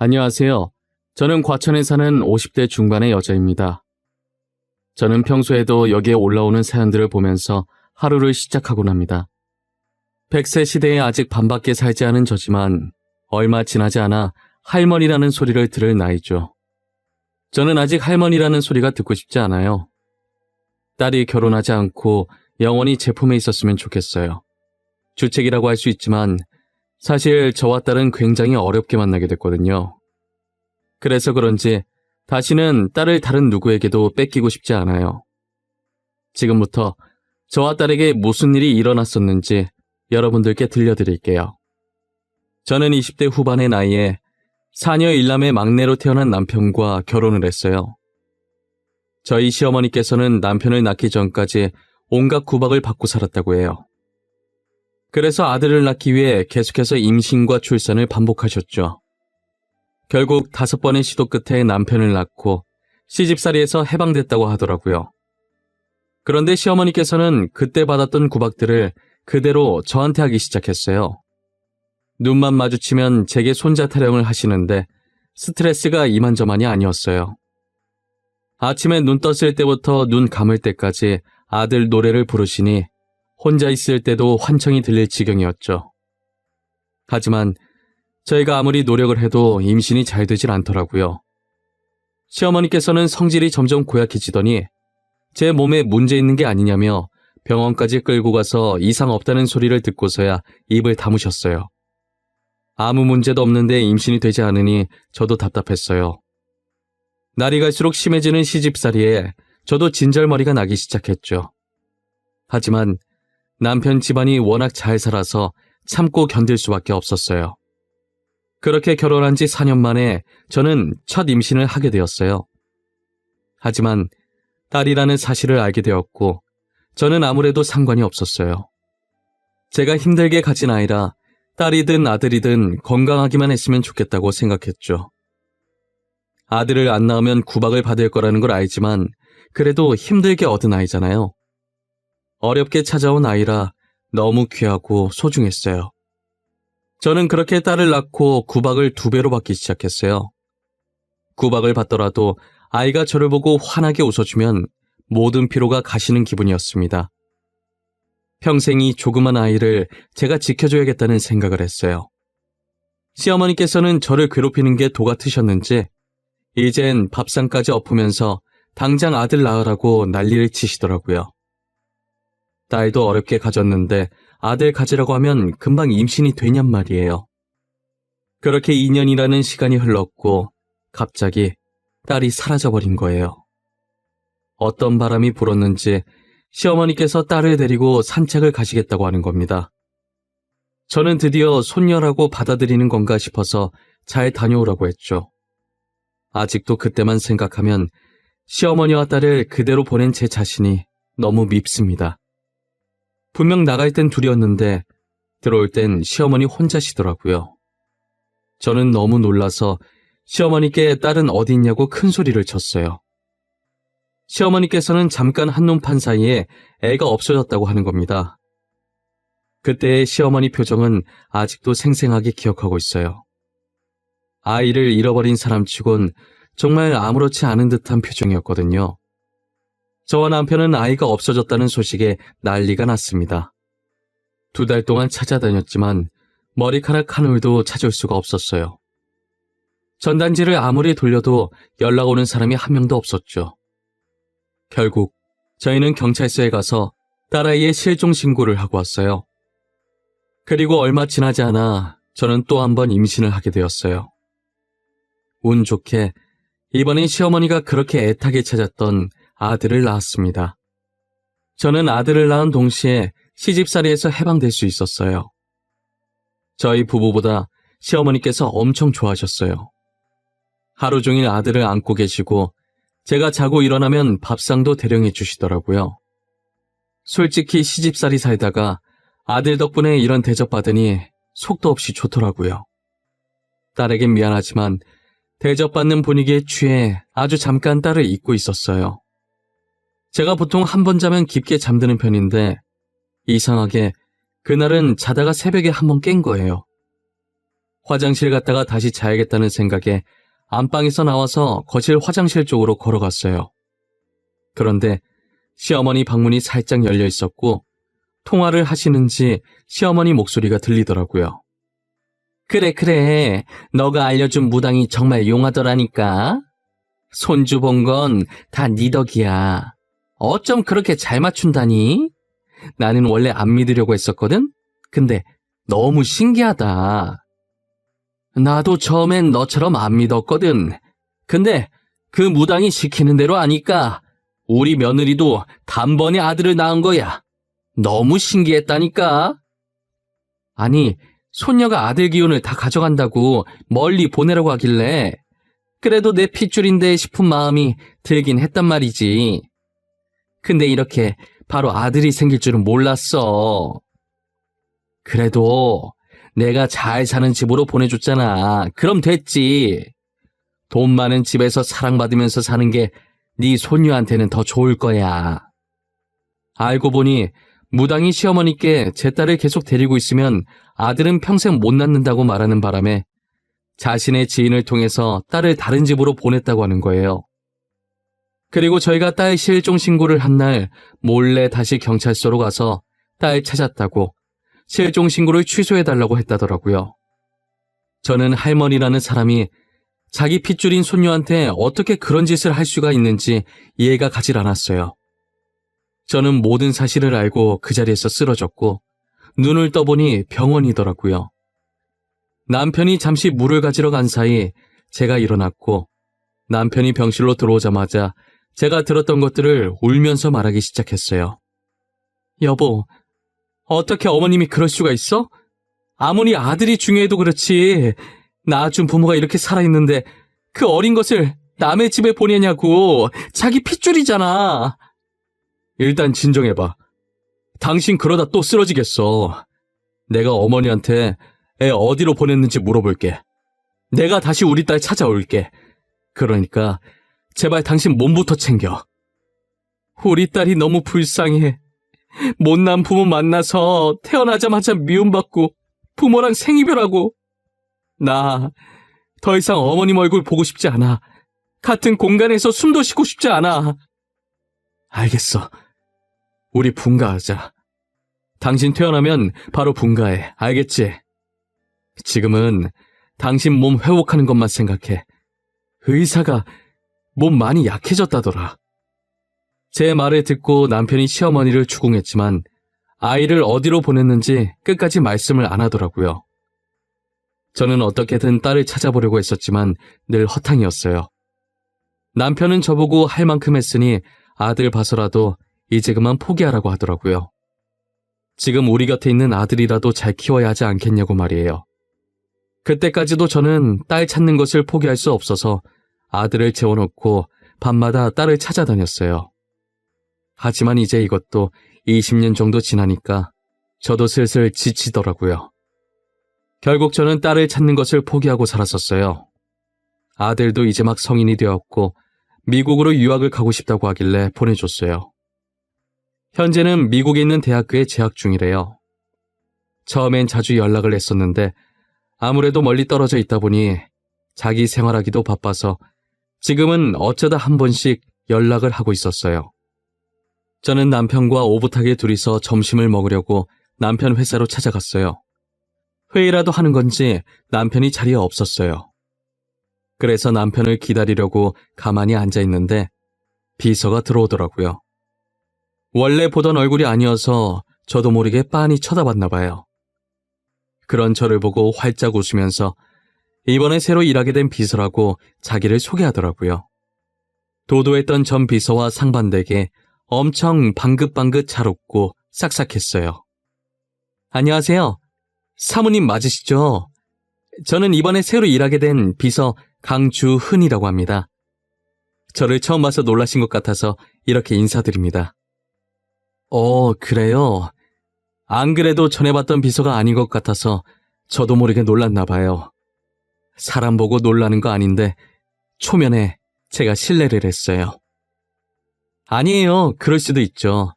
안녕하세요. 저는 과천에 사는 50대 중반의 여자입니다. 저는 평소에도 여기에 올라오는 사연들을 보면서 하루를 시작하곤 합니다. 100세 시대에 아직 반밖에 살지 않은 저지만 얼마 지나지 않아 할머니라는 소리를 들을 나이죠. 저는 아직 할머니라는 소리가 듣고 싶지 않아요. 딸이 결혼하지 않고 영원히 제 품에 있었으면 좋겠어요. 주책이라고 할 수 있지만 사실 저와 딸은 굉장히 어렵게 만나게 됐거든요. 그래서 그런지 다시는 딸을 다른 누구에게도 뺏기고 싶지 않아요. 지금부터 저와 딸에게 무슨 일이 일어났었는지 여러분들께 들려드릴게요. 저는 20대 후반의 나이에 사녀 일남의 막내로 태어난 남편과 결혼을 했어요. 저희 시어머니께서는 남편을 낳기 전까지 온갖 구박을 받고 살았다고 해요. 그래서 아들을 낳기 위해 계속해서 임신과 출산을 반복하셨죠. 결국 다섯 번의 시도 끝에 남편을 낳고 시집살이에서 해방됐다고 하더라고요. 그런데 시어머니께서는 그때 받았던 구박들을 그대로 저한테 하기 시작했어요. 눈만 마주치면 제게 손자 타령을 하시는데 스트레스가 이만저만이 아니었어요. 아침에 눈 떴을 때부터 눈 감을 때까지 아들 노래를 부르시니 혼자 있을 때도 환청이 들릴 지경이었죠. 하지만 저희가 아무리 노력을 해도 임신이 잘 되질 않더라고요. 시어머니께서는 성질이 점점 고약해지더니 제 몸에 문제 있는 게 아니냐며 병원까지 끌고 가서 이상 없다는 소리를 듣고서야 입을 다무셨어요. 아무 문제도 없는데 임신이 되지 않으니 저도 답답했어요. 날이 갈수록 심해지는 시집살이에 저도 진절머리가 나기 시작했죠. 하지만 남편 집안이 워낙 잘 살아서 참고 견딜 수밖에 없었어요. 그렇게 결혼한 지 4년 만에 저는 첫 임신을 하게 되었어요. 하지만 딸이라는 사실을 알게 되었고 저는 아무래도 상관이 없었어요. 제가 힘들게 가진 아이라 딸이든 아들이든 건강하기만 했으면 좋겠다고 생각했죠. 아들을 안 낳으면 구박을 받을 거라는 걸 알지만 그래도 힘들게 얻은 아이잖아요. 어렵게 찾아온 아이라 너무 귀하고 소중했어요. 저는 그렇게 딸을 낳고 구박을 두 배로 받기 시작했어요. 구박을 받더라도 아이가 저를 보고 환하게 웃어주면 모든 피로가 가시는 기분이었습니다. 평생이 조그만 아이를 제가 지켜줘야겠다는 생각을 했어요. 시어머니께서는 저를 괴롭히는 게도 같으셨는지 이젠 밥상까지 엎으면서 당장 아들 낳으라고 난리를 치시더라고요. 딸도 어렵게 가졌는데 아들 가지라고 하면 금방 임신이 되냔 말이에요. 그렇게 2년이라는 시간이 흘렀고 갑자기 딸이 사라져버린 거예요. 어떤 바람이 불었는지 시어머니께서 딸을 데리고 산책을 가시겠다고 하는 겁니다. 저는 드디어 손녀라고 받아들이는 건가 싶어서 잘 다녀오라고 했죠. 아직도 그때만 생각하면 시어머니와 딸을 그대로 보낸 제 자신이 너무 밉습니다. 분명 나갈 땐 둘이었는데 들어올 땐 시어머니 혼자시더라고요. 저는 너무 놀라서 시어머니께 딸은 어디 있냐고 큰 소리를 쳤어요. 시어머니께서는 잠깐 한눈 판 사이에 애가 없어졌다고 하는 겁니다. 그때의 시어머니 표정은 아직도 생생하게 기억하고 있어요. 아이를 잃어버린 사람 치곤 정말 아무렇지 않은 듯한 표정이었거든요. 저와 남편은 아이가 없어졌다는 소식에 난리가 났습니다. 두 달 동안 찾아다녔지만 머리카락 한 올도 찾을 수가 없었어요. 전단지를 아무리 돌려도 연락 오는 사람이 한 명도 없었죠. 결국 저희는 경찰서에 가서 딸아이의 실종 신고를 하고 왔어요. 그리고 얼마 지나지 않아 저는 또 한 번 임신을 하게 되었어요. 운 좋게 이번엔 시어머니가 그렇게 애타게 찾았던 아들을 낳았습니다. 저는 아들을 낳은 동시에 시집살이에서 해방될 수 있었어요. 저희 부부보다 시어머니께서 엄청 좋아하셨어요. 하루 종일 아들을 안고 계시고 제가 자고 일어나면 밥상도 대령해 주시더라고요. 솔직히 시집살이 살다가 아들 덕분에 이런 대접받으니 속도 없이 좋더라고요. 딸에겐 미안하지만 대접받는 분위기에 취해 아주 잠깐 딸을 잊고 있었어요. 제가 보통 한 번 자면 깊게 잠드는 편인데 이상하게 그날은 자다가 새벽에 한 번 깬 거예요. 화장실 갔다가 다시 자야겠다는 생각에 안방에서 나와서 거실 화장실 쪽으로 걸어갔어요. 그런데 시어머니 방문이 살짝 열려 있었고 통화를 하시는지 시어머니 목소리가 들리더라고요. 그래, 그래. 너가 알려준 무당이 정말 용하더라니까. 손주 본 건 다 네 덕이야. 어쩜 그렇게 잘 맞춘다니? 나는 원래 안 믿으려고 했었거든? 근데 너무 신기하다. 나도 처음엔 너처럼 안 믿었거든. 근데 그 무당이 시키는 대로 하니까 우리 며느리도 단번에 아들을 낳은 거야. 너무 신기했다니까. 아니, 손녀가 아들 기운을 다 가져간다고 멀리 보내라고 하길래 그래도 내 핏줄인데 싶은 마음이 들긴 했단 말이지. 근데 이렇게 바로 아들이 생길 줄은 몰랐어. 그래도 내가 잘 사는 집으로 보내줬잖아. 그럼 됐지. 돈 많은 집에서 사랑받으면서 사는 게 네 손녀한테는 더 좋을 거야. 알고 보니 무당이 시어머니께 제 딸을 계속 데리고 있으면 아들은 평생 못 낳는다고 말하는 바람에 자신의 지인을 통해서 딸을 다른 집으로 보냈다고 하는 거예요. 그리고 저희가 딸 실종 신고를 한 날 몰래 다시 경찰서로 가서 딸 찾았다고 실종 신고를 취소해달라고 했다더라고요. 저는 할머니라는 사람이 자기 핏줄인 손녀한테 어떻게 그런 짓을 할 수가 있는지 이해가 가질 않았어요. 저는 모든 사실을 알고 그 자리에서 쓰러졌고 눈을 떠보니 병원이더라고요. 남편이 잠시 물을 가지러 간 사이 제가 일어났고 남편이 병실로 들어오자마자 제가 들었던 것들을 울면서 말하기 시작했어요. 여보, 어떻게 어머님이 그럴 수가 있어? 아무리 아들이 중요해도 그렇지. 낳아준 부모가 이렇게 살아있는데 그 어린 것을 남의 집에 보내냐고. 자기 핏줄이잖아. 일단 진정해봐. 당신 그러다 또 쓰러지겠어. 내가 어머니한테 애 어디로 보냈는지 물어볼게. 내가 다시 우리 딸 찾아올게. 그러니까 제발 당신 몸부터 챙겨. 우리 딸이 너무 불쌍해. 못난 부모 만나서 태어나자마자 미움받고 부모랑 생이별하고 나 더 이상 어머님 얼굴 보고 싶지 않아. 같은 공간에서 숨도 쉬고 싶지 않아. 알겠어. 우리 분가하자. 당신 태어나면 바로 분가해. 알겠지? 지금은 당신 몸 회복하는 것만 생각해. 의사가 몸 많이 약해졌다더라. 제 말을 듣고 남편이 시어머니를 추궁했지만 아이를 어디로 보냈는지 끝까지 말씀을 안 하더라고요. 저는 어떻게든 딸을 찾아보려고 했었지만 늘 허탕이었어요. 남편은 저보고 할 만큼 했으니 아들 봐서라도 이제 그만 포기하라고 하더라고요. 지금 우리 곁에 있는 아들이라도 잘 키워야 하지 않겠냐고 말이에요. 그때까지도 저는 딸 찾는 것을 포기할 수 없어서 아들을 재워놓고 밤마다 딸을 찾아다녔어요. 하지만 이제 이것도 20년 정도 지나니까 저도 슬슬 지치더라고요. 결국 저는 딸을 찾는 것을 포기하고 살았었어요. 아들도 이제 막 성인이 되었고 미국으로 유학을 가고 싶다고 하길래 보내줬어요. 현재는 미국에 있는 대학교에 재학 중이래요. 처음엔 자주 연락을 했었는데 아무래도 멀리 떨어져 있다 보니 자기 생활하기도 바빠서 지금은 어쩌다 한 번씩 연락을 하고 있었어요. 저는 남편과 오붓하게 둘이서 점심을 먹으려고 남편 회사로 찾아갔어요. 회의라도 하는 건지 남편이 자리에 없었어요. 그래서 남편을 기다리려고 가만히 앉아 있는데 비서가 들어오더라고요. 원래 보던 얼굴이 아니어서 저도 모르게 빤히 쳐다봤나 봐요. 그런 저를 보고 활짝 웃으면서 이번에 새로 일하게 된 비서라고 자기를 소개하더라고요. 도도했던 전 비서와 상반되게 엄청 방긋방긋 잘 웃고 싹싹했어요. 안녕하세요. 사모님 맞으시죠? 저는 이번에 새로 일하게 된 비서 강주흔이라고 합니다. 저를 처음 봐서 놀라신 것 같아서 이렇게 인사드립니다. 어, 그래요? 안 그래도 전에 봤던 비서가 아닌 것 같아서 저도 모르게 놀랐나 봐요. 사람 보고 놀라는 거 아닌데 초면에 제가 실례를 했어요. 아니에요. 그럴 수도 있죠.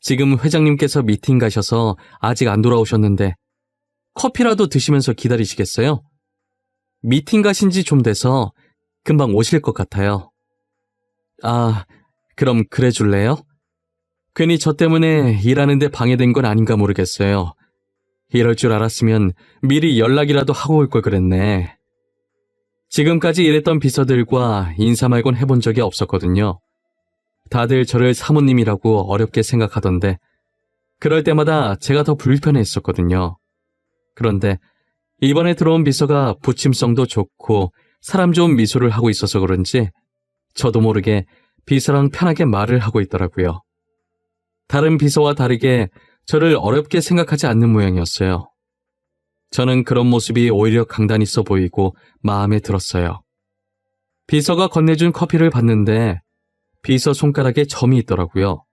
지금 회장님께서 미팅 가셔서 아직 안 돌아오셨는데 커피라도 드시면서 기다리시겠어요? 미팅 가신 지 좀 돼서 금방 오실 것 같아요. 아, 그럼 그래 줄래요? 괜히 저 때문에 일하는데 방해된 건 아닌가 모르겠어요. 이럴 줄 알았으면 미리 연락이라도 하고 올 걸 그랬네. 지금까지 일했던 비서들과 인사 말곤 해본 적이 없었거든요. 다들 저를 사모님이라고 어렵게 생각하던데, 그럴 때마다 제가 더 불편했었거든요. 그런데 이번에 들어온 비서가 부침성도 좋고 사람 좋은 미소를 하고 있어서 그런지 저도 모르게 비서랑 편하게 말을 하고 있더라고요. 다른 비서와 다르게 저를 어렵게 생각하지 않는 모양이었어요. 저는 그런 모습이 오히려 강단 있어 보이고 마음에 들었어요. 비서가 건네준 커피를 봤는데 비서 손가락에 점이 있더라고요.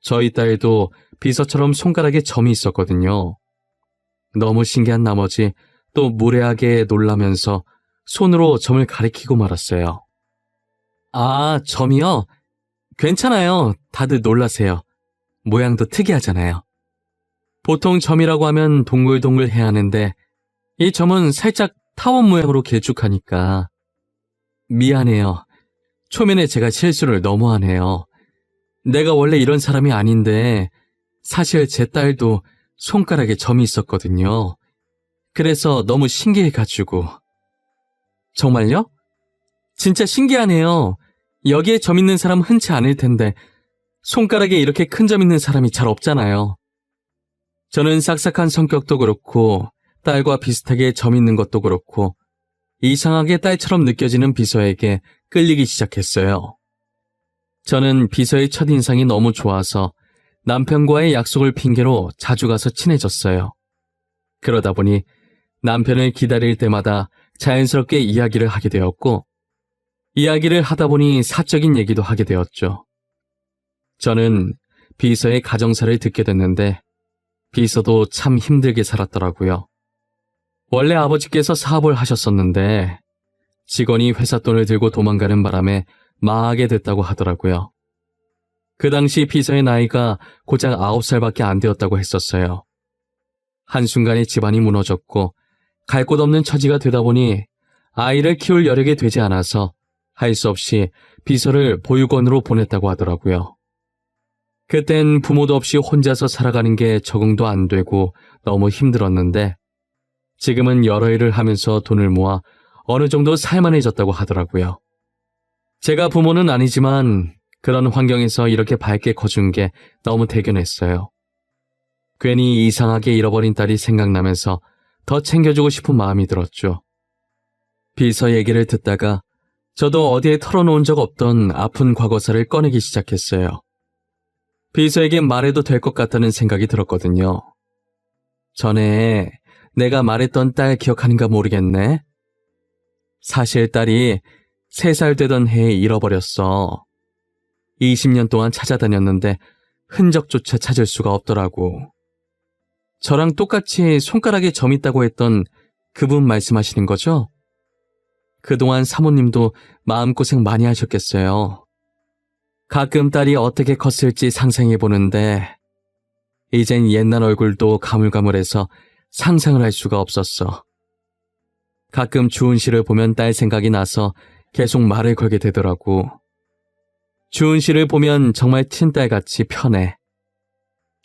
저희 딸도 비서처럼 손가락에 점이 있었거든요. 너무 신기한 나머지 또 무례하게 놀라면서 손으로 점을 가리키고 말았어요. 아, 점이요? 괜찮아요. 다들 놀라세요. 모양도 특이하잖아요. 보통 점이라고 하면 동글동글 해야 하는데 이 점은 살짝 타원 모양으로 길쭉하니까 미안해요. 초면에 제가 실수를 너무 하네요. 내가 원래 이런 사람이 아닌데 사실 제 딸도 손가락에 점이 있었거든요. 그래서 너무 신기해가지고. 정말요? 진짜 신기하네요. 여기에 점 있는 사람 흔치 않을 텐데 손가락에 이렇게 큰 점 있는 사람이 잘 없잖아요. 저는 싹싹한 성격도 그렇고 딸과 비슷하게 점 있는 것도 그렇고 이상하게 딸처럼 느껴지는 비서에게 끌리기 시작했어요. 저는 비서의 첫인상이 너무 좋아서 남편과의 약속을 핑계로 자주 가서 친해졌어요. 그러다 보니 남편을 기다릴 때마다 자연스럽게 이야기를 하게 되었고, 이야기를 하다 보니 사적인 얘기도 하게 되었죠. 저는 비서의 가정사를 듣게 됐는데, 비서도 참 힘들게 살았더라고요. 원래 아버지께서 사업을 하셨었는데, 직원이 회사 돈을 들고 도망가는 바람에 망하게 됐다고 하더라고요. 그 당시 비서의 나이가 고작 9살밖에 안 되었다고 했었어요. 한순간에 집안이 무너졌고 갈 곳 없는 처지가 되다 보니 아이를 키울 여력이 되지 않아서 할 수 없이 비서를 보육원으로 보냈다고 하더라고요. 그땐 부모도 없이 혼자서 살아가는 게 적응도 안 되고 너무 힘들었는데 지금은 여러 일을 하면서 돈을 모아 어느 정도 살만해졌다고 하더라고요. 제가 부모는 아니지만 그런 환경에서 이렇게 밝게 커준 게 너무 대견했어요. 괜히 이상하게 잃어버린 딸이 생각나면서 더 챙겨주고 싶은 마음이 들었죠. 비서 얘기를 듣다가 저도 어디에 털어놓은 적 없던 아픈 과거사를 꺼내기 시작했어요. 비서에게 말해도 될 것 같다는 생각이 들었거든요. 전에 내가 말했던 딸 기억하는가 모르겠네. 사실 딸이 3살 되던 해에 잃어버렸어. 20년 동안 찾아다녔는데 흔적조차 찾을 수가 없더라고. 저랑 똑같이 손가락에 점 있다고 했던 그분 말씀하시는 거죠? 그동안 사모님도 마음고생 많이 하셨겠어요. 가끔 딸이 어떻게 컸을지 상상해 보는데, 이젠 옛날 얼굴도 가물가물해서 상상을 할 수가 없었어. 가끔 주은 씨를 보면 딸 생각이 나서 계속 말을 걸게 되더라고. 주은 씨를 보면 정말 친딸같이 편해.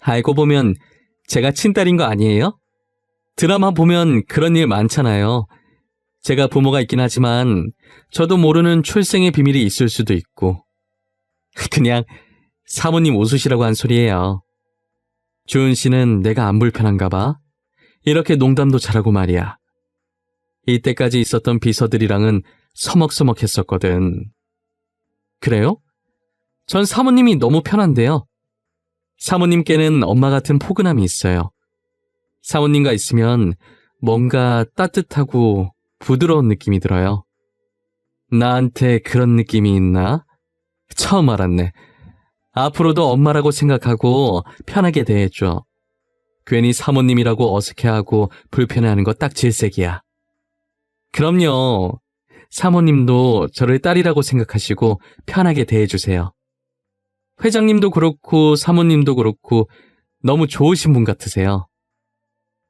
알고 보면 제가 친딸인 거 아니에요? 드라마 보면 그런 일 많잖아요. 제가 부모가 있긴 하지만 저도 모르는 출생의 비밀이 있을 수도 있고. 그냥 사모님 웃으시라고 한 소리예요. 주은 씨는 내가 안 불편한가 봐. 이렇게 농담도 잘하고 말이야. 이때까지 있었던 비서들이랑은 서먹서먹했었거든. 그래요? 전 사모님이 너무 편한데요. 사모님께는 엄마 같은 포근함이 있어요. 사모님과 있으면 뭔가 따뜻하고 부드러운 느낌이 들어요. 나한테 그런 느낌이 있나? 처음 알았네. 앞으로도 엄마라고 생각하고 편하게 대해줘. 괜히 사모님이라고 어색해하고 불편해하는 거 딱 질색이야. 그럼요. 사모님도 저를 딸이라고 생각하시고 편하게 대해주세요. 회장님도 그렇고 사모님도 그렇고 너무 좋으신 분 같으세요.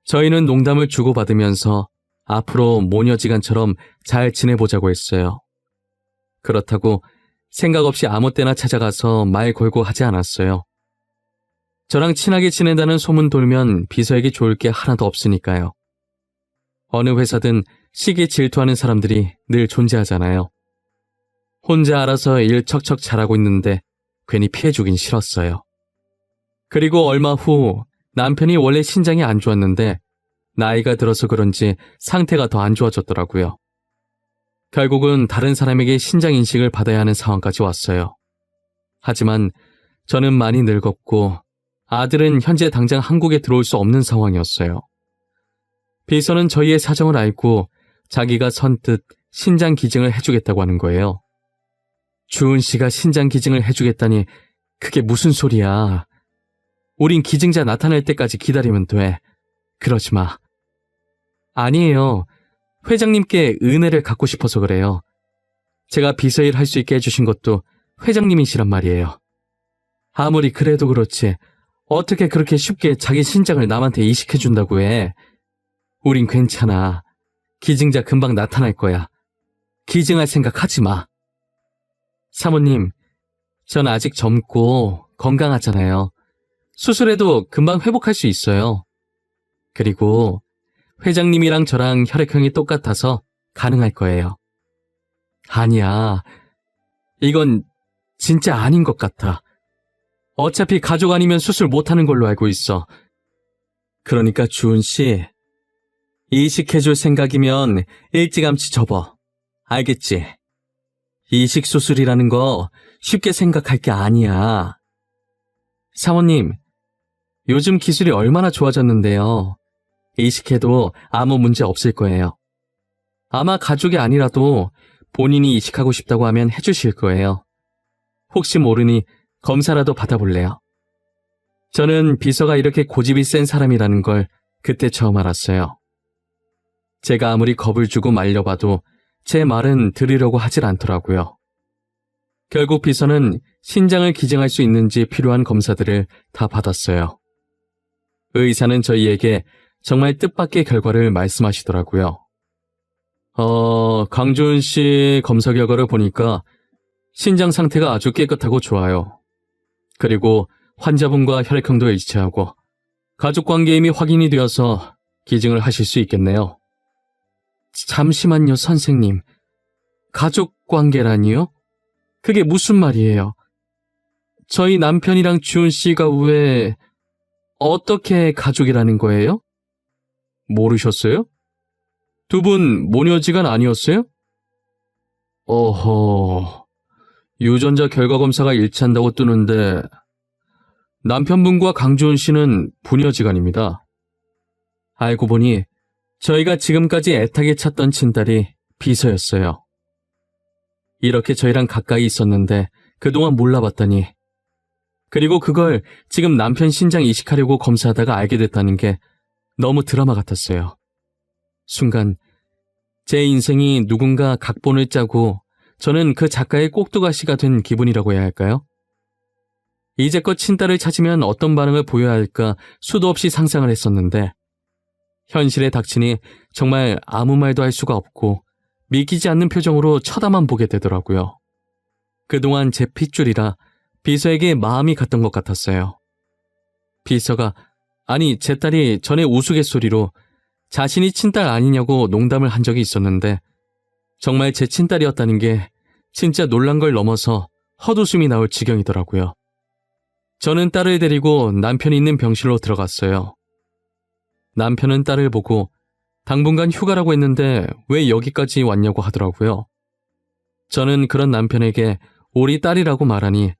저희는 농담을 주고받으면서 앞으로 모녀지간처럼 잘 지내보자고 했어요. 그렇다고 생각 없이 아무 때나 찾아가서 말 걸고 하지 않았어요. 저랑 친하게 지낸다는 소문 돌면 비서에게 좋을 게 하나도 없으니까요. 어느 회사든 시기 질투하는 사람들이 늘 존재하잖아요. 혼자 알아서 일 척척 잘하고 있는데 괜히 피해주긴 싫었어요. 그리고 얼마 후 남편이 원래 신장이 안 좋았는데 나이가 들어서 그런지 상태가 더 안 좋아졌더라고요. 결국은 다른 사람에게 신장 인식을 받아야 하는 상황까지 왔어요. 하지만 저는 많이 늙었고 아들은 현재 당장 한국에 들어올 수 없는 상황이었어요. 비서는 저희의 사정을 알고 자기가 선뜻 신장 기증을 해주겠다고 하는 거예요. 주은 씨가 신장 기증을 해주겠다니 그게 무슨 소리야. 우린 기증자 나타날 때까지 기다리면 돼. 그러지 마. 아니에요. 회장님께 은혜를 갖고 싶어서 그래요. 제가 비서일 할 수 있게 해주신 것도 회장님이시란 말이에요. 아무리 그래도 그렇지. 어떻게 그렇게 쉽게 자기 신장을 남한테 이식해준다고 해. 우린 괜찮아. 기증자 금방 나타날 거야. 기증할 생각 하지 마. 사모님, 전 아직 젊고 건강하잖아요. 수술해도 금방 회복할 수 있어요. 그리고 회장님이랑 저랑 혈액형이 똑같아서 가능할 거예요. 아니야. 이건 진짜 아닌 것 같아. 어차피 가족 아니면 수술 못하는 걸로 알고 있어. 그러니까 주은 씨, 이식해줄 생각이면 일찌감치 접어. 알겠지? 이식 수술이라는 거 쉽게 생각할 게 아니야. 사모님, 요즘 기술이 얼마나 좋아졌는데요. 이식해도 아무 문제 없을 거예요. 아마 가족이 아니라도 본인이 이식하고 싶다고 하면 해주실 거예요. 혹시 모르니 검사라도 받아볼래요. 저는 비서가 이렇게 고집이 센 사람이라는 걸 그때 처음 알았어요. 제가 아무리 겁을 주고 말려봐도 제 말은 들으려고 하질 않더라고요. 결국 비서는 신장을 기증할 수 있는지 필요한 검사들을 다 받았어요. 의사는 저희에게 정말 뜻밖의 결과를 말씀하시더라고요. 어, 강주은 씨 검사 결과를 보니까 신장 상태가 아주 깨끗하고 좋아요. 그리고 환자분과 혈액형도 일치하고 가족 관계 이미 확인이 되어서 기증을 하실 수 있겠네요. 잠시만요, 선생님. 가족 관계라니요? 그게 무슨 말이에요? 저희 남편이랑 주은 씨가 왜 어떻게 가족이라는 거예요? 모르셨어요? 두 분 모녀지간 아니었어요? 어허, 유전자 결과 검사가 일치한다고 뜨는데 남편분과 강주은 씨는 부녀지간입니다. 알고 보니 저희가 지금까지 애타게 찾던 친딸이 비서였어요. 이렇게 저희랑 가까이 있었는데 그동안 몰라봤더니 그리고 그걸 지금 남편 신장 이식하려고 검사하다가 알게 됐다는 게 너무 드라마 같았어요. 순간 제 인생이 누군가 각본을 짜고 저는 그 작가의 꼭두가시가 된 기분이라고 해야 할까요? 이제껏 친딸을 찾으면 어떤 반응을 보여야 할까 수도 없이 상상을 했었는데 현실에 닥치니 정말 아무 말도 할 수가 없고 믿기지 않는 표정으로 쳐다만 보게 되더라고요. 그동안 제 핏줄이라 비서에게 마음이 갔던 것 같았어요. 비서가 아니 제 딸이 전에 우스갯소리로 자신이 친딸 아니냐고 농담을 한 적이 있었는데 정말 제 친딸이었다는 게 진짜 놀란 걸 넘어서 헛웃음이 나올 지경이더라고요. 저는 딸을 데리고 남편이 있는 병실로 들어갔어요. 남편은 딸을 보고 당분간 휴가라고 했는데 왜 여기까지 왔냐고 하더라고요. 저는 그런 남편에게 우리 딸이라고 말하니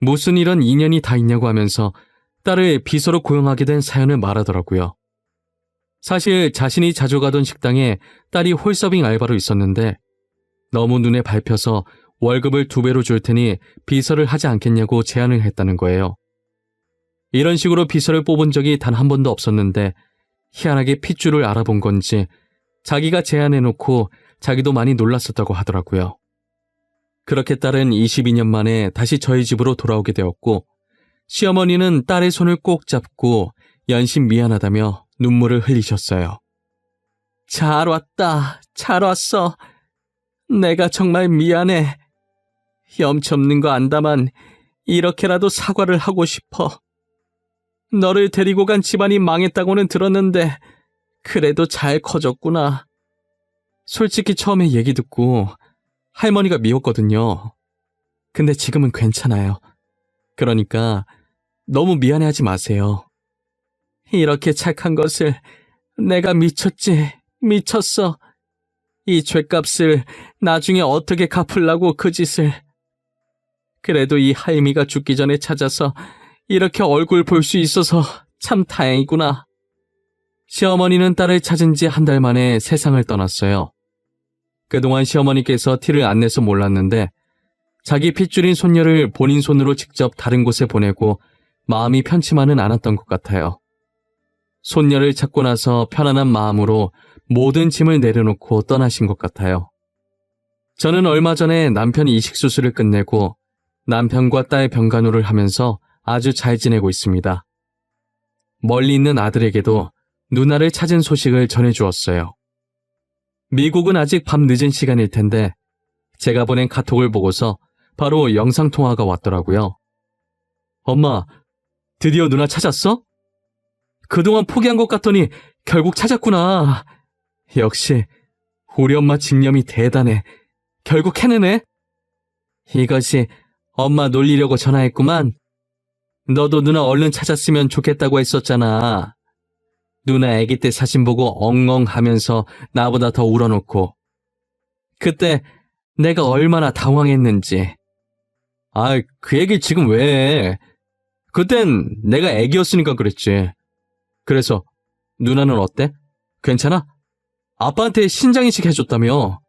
무슨 이런 인연이 다 있냐고 하면서 딸을 비서로 고용하게 된 사연을 말하더라고요. 사실 자신이 자주 가던 식당에 딸이 홀서빙 알바로 있었는데 너무 눈에 밟혀서 월급을 두 배로 줄 테니 비서를 하지 않겠냐고 제안을 했다는 거예요. 이런 식으로 비서를 뽑은 적이 단 한 번도 없었는데 희한하게 핏줄을 알아본 건지 자기가 제안해놓고 자기도 많이 놀랐었다고 하더라고요. 그렇게 딸은 22년 만에 다시 저희 집으로 돌아오게 되었고 시어머니는 딸의 손을 꼭 잡고 연신 미안하다며 눈물을 흘리셨어요. 잘 왔다. 잘 왔어. 내가 정말 미안해. 염치 없는 거 안다만 이렇게라도 사과를 하고 싶어. 너를 데리고 간 집안이 망했다고는 들었는데 그래도 잘 커졌구나. 솔직히 처음에 얘기 듣고 할머니가 미웠거든요. 근데 지금은 괜찮아요. 그러니까 너무 미안해하지 마세요. 이렇게 착한 것을 내가 미쳤지, 미쳤어. 이 죄값을 나중에 어떻게 갚으려고 그 짓을. 그래도 이 할미가 죽기 전에 찾아서 이렇게 얼굴 볼 수 있어서 참 다행이구나. 시어머니는 딸을 찾은 지 한 달 만에 세상을 떠났어요. 그동안 시어머니께서 티를 안 내서 몰랐는데 자기 핏줄인 손녀를 본인 손으로 직접 다른 곳에 보내고 마음이 편치만은 않았던 것 같아요. 손녀를 찾고 나서 편안한 마음으로 모든 짐을 내려놓고 떠나신 것 같아요. 저는 얼마 전에 남편 이식 수술을 끝내고 남편과 딸 병간호를 하면서 아주 잘 지내고 있습니다. 멀리 있는 아들에게도 누나를 찾은 소식을 전해주었어요. 미국은 아직 밤 늦은 시간일 텐데 제가 보낸 카톡을 보고서 바로 영상통화가 왔더라고요. 엄마, 드디어 누나 찾았어? 그동안 포기한 것 같더니 결국 찾았구나. 역시 우리 엄마 집념이 대단해. 결국 해내네. 이것이 엄마 놀리려고 전화했구만. 너도 누나 얼른 찾았으면 좋겠다고 했었잖아. 누나 아기 때 사진 보고 엉엉 하면서 나보다 더 울어놓고. 그때 내가 얼마나 당황했는지. 아, 그 얘기 지금 왜 해? 그땐 내가 애기였으니까 그랬지. 그래서 누나는 어때? 괜찮아? 아빠한테 신장 이식 해줬다며.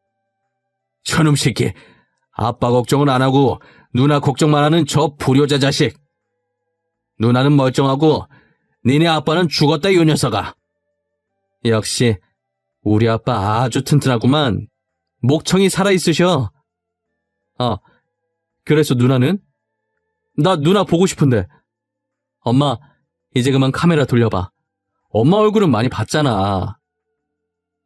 저놈 새끼. 아빠 걱정은 안 하고 누나 걱정만 하는 저 불효자 자식. 누나는 멀쩡하고 니네 아빠는 죽었다 이 녀석아. 역시 우리 아빠 아주 튼튼하구만. 목청이 살아있으셔. 아, 그래서 누나는? 나 누나 보고 싶은데. 엄마, 이제 그만 카메라 돌려봐. 엄마 얼굴은 많이 봤잖아.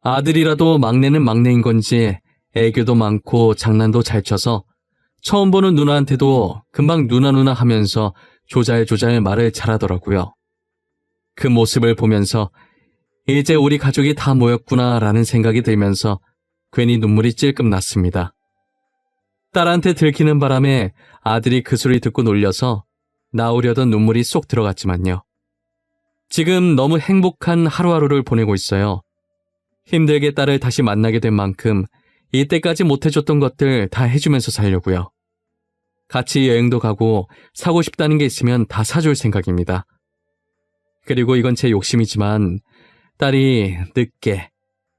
아들이라도 막내는 막내인 건지 애교도 많고 장난도 잘 쳐서 처음 보는 누나한테도 금방 누나 누나 하면서 조잘조잘 말을 잘하더라고요. 그 모습을 보면서 이제 우리 가족이 다 모였구나 라는 생각이 들면서 괜히 눈물이 찔끔 났습니다. 딸한테 들키는 바람에 아들이 그 소리 듣고 놀려서 나오려던 눈물이 쏙 들어갔지만요. 지금 너무 행복한 하루하루를 보내고 있어요. 힘들게 딸을 다시 만나게 된 만큼 이때까지 못해줬던 것들 다 해주면서 살려고요. 같이 여행도 가고 사고 싶다는 게 있으면 다 사줄 생각입니다. 그리고 이건 제 욕심이지만 딸이 늦게,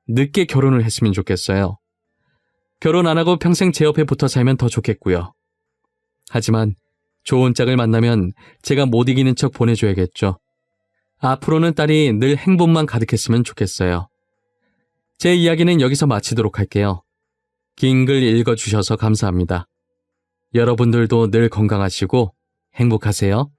늦게 결혼을 했으면 좋겠어요. 결혼 안 하고 평생 제 옆에 붙어 살면 더 좋겠고요. 하지만 좋은 짝을 만나면 제가 못 이기는 척 보내줘야겠죠. 앞으로는 딸이 늘 행복만 가득했으면 좋겠어요. 제 이야기는 여기서 마치도록 할게요. 긴 글 읽어주셔서 감사합니다. 여러분들도 늘 건강하시고 행복하세요.